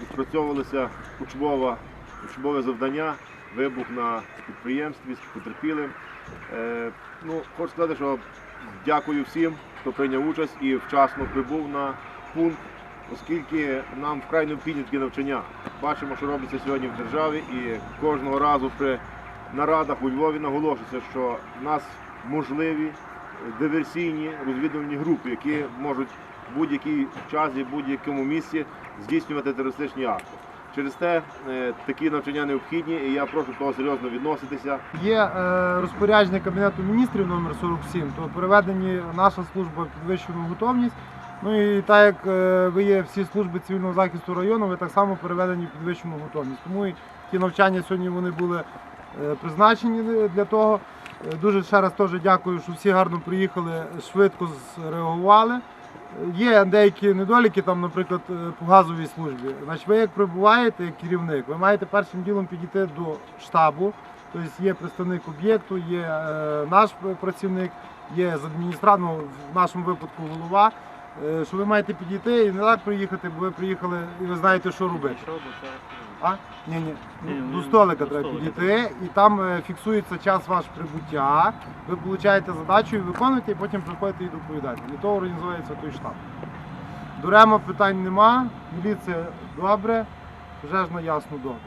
відпрацьовувалося учбова, учбове завдання, вибух на підприємстві з потерпілим. Е, ну, хочу сказати, що дякую всім, хто прийняв участь і вчасно прибув на пункт, оскільки нам вкрай необхідні такі навчання. Бачимо, що робиться сьогодні в державі, і кожного разу при нарадах у Львові наголошується, що в нас можливі диверсійні розвідувальні групи, які можуть в будь-який час і в будь-якому місці здійснювати терористичні акти. Через те е, такі навчання необхідні, і я прошу того серйозно відноситися. Є е, розпорядження Кабінету міністрів номер 47, то переведені наша служба підвищену готовність. Ну і так як е, ви є всі служби цивільного захисту району, ви так само переведені підвищену готовність. Тому і ті навчання сьогодні вони були призначені для того. Е, Дуже ще раз теж дякую, що всі гарно приїхали, швидко зреагували. Є деякі недоліки, там, наприклад, е, по газовій службі. Значить, ви як прибуваєте як керівник, ви маєте першим ділом підійти до штабу. Тобто є представник об'єкту, є е, наш працівник, є з адміністратором, в нашому випадку голова. Що ви маєте підійти і не так приїхати, бо ви приїхали і ви знаєте, що робити. А? Ні, ні. Ні, До столика до треба столика. підійти, і там е, фіксується час ваш прибуття. Ви получаєте задачу і виконуєте, і потім приходите і доповідаєте. Для того організовується той штаб. До рема питань нема, міліція добре, пожежна ясно добре.